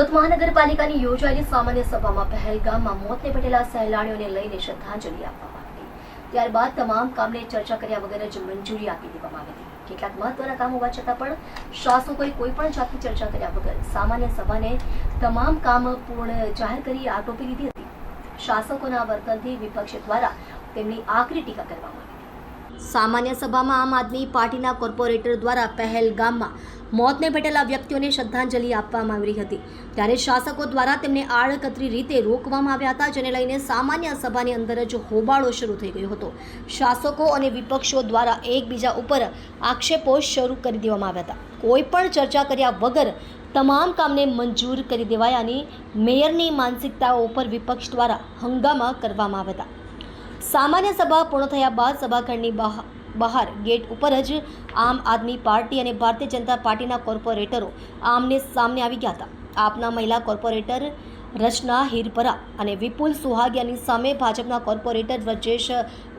સુરત મહાનગરપાલિકાની યોજાયેલી સામાન્ય સભામાં પહેલગામમાં મોતને પટેલા સહેલાણીઓને લઈને શ્રદ્ધાંજલિ આપવામાં આવી ત્યારબાદ તમામ કામને ચર્ચા કર્યા વગર જ મંજૂરી આપી દેવામાં આવી હતી. કેટલાક મહત્વના કામ હોવા છતાં પણ શાસકોએ કોઈ પણ જાતની ચર્ચા કર્યા વગર સામાન્ય સભાને તમામ કામ પૂર્ણ જાહેર કરી આટોપી લીધી હતી. શાસકોના વર્તનથી વિપક્ષ દ્વારા તેમની આકરી ટીકા કરવામાં આવી. સામાન્ય સભામાં આમ આદમી પાર્ટીના કોર્પોરેટર દ્વારા પહેલગામમાં મોતને ભેટેલા વ્યક્તિઓને શ્રદ્ધાંજલિ આપવામાં આવી હતી. ત્યારે શાસકો દ્વારા તેમને આડકતરી રીતે રોકવામાં આવ્યા હતા, જેને લઈને સામાન્ય સભાની અંદર જ હોબાળો શરૂ થઈ ગયો હતો. શાસકો અને વિપક્ષો દ્વારા એકબીજા ઉપર આક્ષેપો શરૂ કરી દેવામાં આવ્યા હતા. કોઈ પણ ચર્ચા કર્યા વગર તમામ કામને મંજૂર કરી દેવાયાની મેયરની માનસિકતાઓ ઉપર વિપક્ષ દ્વારા હંગામા કરવામાં આવ્યા હતા. સામાન્ય સભા પૂર્ણ થયા બાદ સભાખંડની બહાર બહાર ગેટ ઉપર જ આમ આદમી પાર્ટી અને ભારતીય જનતા પાર્ટીના કોર્પોરેટરો આમને સામને આવી ગયા હતા. આપના મહિલા કોર્પોરેટર રચના હિરપરા અને વિપુલ સુહાગિયાની સામે ભાજપના કોર્પોરેટર વ્રજેશ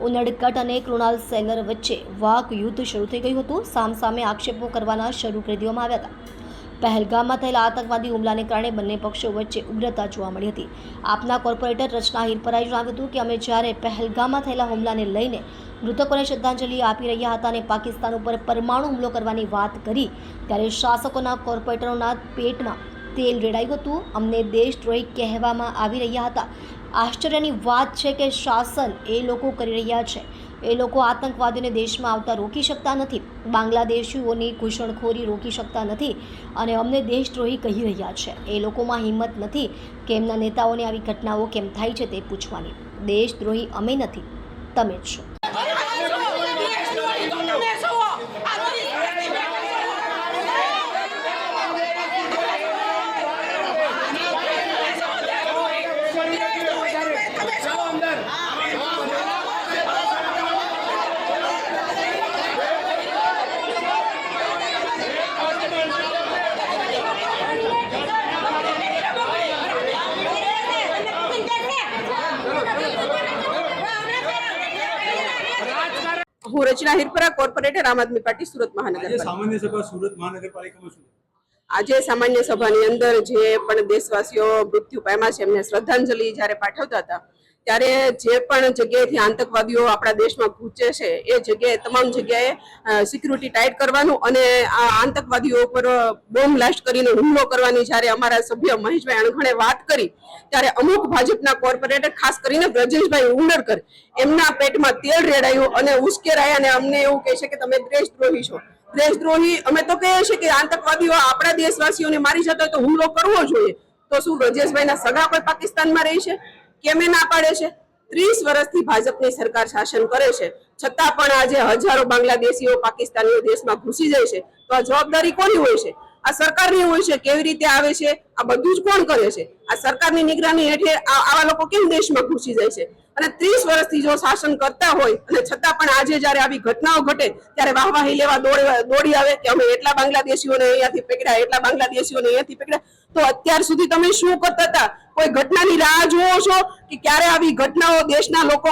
ઉનડકટ અને કૃણાલ સેંગર વચ્ચે વાક યુદ્ધ શરૂ થઈ ગયું હતું. સામસામે આક્ષેપો કરવાના શરૂ કરી દેવામાં આવ્યા હતા. પહેલગામમાં થયેલા આતંકવાદી હુમલાને કારણે બંને પક્ષો વચ્ચે ઉગ્રતા જોવા મળી હતી. આપના કોર્પોરેટર રચના હિરપરાએ જણાવ્યું હતું કે અમે જ્યારે પહેલગામમાં થયેલા હુમલાને લઈને મૃતકોને શ્રદ્ધાંજલિ આપી રહ્યા હતા અને પાકિસ્તાન ઉપર પરમાણુ હુમલો કરવાની વાત કરી, ત્યારે શાસકોના કોર્પોરેટરોના પેટમાં તેલ રેડાયું હતું. અમને દેશદ્રોહી કહેવામાં આવી રહ્યા હતા. આશ્ચર્યની વાત છે કે શાસન એ લોકો કરી રહ્યા છે. એ લોકો આતંકવાદીઓને દેશમાં આવતા રોકી શકતા નથી. બાંગ્લાદેશીઓની ઘૂસણખોરી રોકી શકતા નથી અને અમને દેશદ્રોહી કહી રહ્યા છે. એ લોકોમાં હિંમત નથી કે એમના નેતાઓને આવી ઘટનાઓ કેમ થાય છે તે પૂછવાની. દેશદ્રોહી અમે નથી. તમે જ છો. હું રચના હિરપરા કોર્પોરેટર આમ આદમી પાર્ટી સુરત મહાનગરપાલિકા સામાન્ય સભા સુરત મહાનગરપાલિકામાં શું? આજે સામાન્ય સભાની અંદર જે પણ દેશવાસીઓ મૃત્યુ પામ્યા છે એમને શ્રદ્ધાંજલિ જ્યારે પાઠવતા હતા ત્યારે જે પણ જગ્યાએથી આતંકવાદીઓ આપણા દેશમાં ઘૂંચે છે, એ જગ્યાએ, તમામ જગ્યાએ સિક્યુરિટી ટાઈટ કરવાનું અને આ આતંકવાદીઓ ઉપર બોમ્બ બ્લાસ્ટ કરીને હુમલો કરવાની જ્યારે અમારા સભ્ય મહેશભાઈ અણઘણે વાત કરી, ત્યારે અમુક ભાજપના કોર્પોરેટર ખાસ કરીને બ્રજેશભાઈ ઉંડરકર, એમના પેટમાં તેલ રેડાયું અને ઉશ્કેરાયા અને અમને એવું કહે છે કે તમે દેશદ્રોહી છો. દેશદ્રોહી અમે તો કહીએ છીએ કે આતંકવાદીઓ આપણા દેશવાસીઓને મારી જતા હોય તો હુમલો કરવો જોઈએ. તો શું બ્રજેશભાઈના સગા કોઈ પાકિસ્તાનમાં રહી છે? કેમ ના પાડે છે? ત્રીસ વર્ષથી ભાજપની સરકાર શાસન કરે છે. છતાં પણ આજે હજારો બાંગ્લાદેશીઓ પાકિસ્તાનીઓ દેશમાં ઘૂસી જાય છે. તો આ જવાબદારી કોની હોય છે? આ સરકારની હોય છે? કેવી રીતે આવે છે? આ બધું જ કોણ કરે છે? આ સરકારની નિગરાની હેઠળ આ- આવા લોકો કેમ દેશમાં ઘૂસી જાય છે? અને ત્રીસ વર્ષથી જો શાસન કરતા હોય અને છતાં પણ આજે જ્યારે આવી ઘટનાઓ ઘટે, ત્યારે વાહવાહી લેવા દોડી દોડી આવે કે અમે એટલા બાંગ્લાદેશીઓને અહીંયાથી પકડ્યા, એટલા બાંગ્લાદેશીઓને અહીંયાથી પકડ્યા, તો અત્યાર સુધી તમે શું કરતા હતા? કોઈ ઘટનાની રાહ જોવો છો કે ક્યારે આવી ઘટનાઓ દેશના લોકો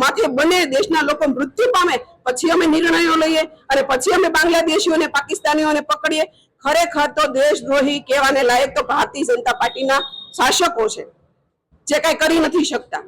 માથે બને, દેશના લોકો મૃત્યુ પામે, પછી અમે નિર્ણયો લઈએ અને પછી અમે બાંગ્લાદેશીઓને, પાકિસ્તાનીઓને પકડીએ? ખરેખર તો દેશદ્રોહી કહેવાને લાયક તો ભારતીય જનતા પાર્ટીના શાસકો છે. જે કઈ કરી નથી શકતા.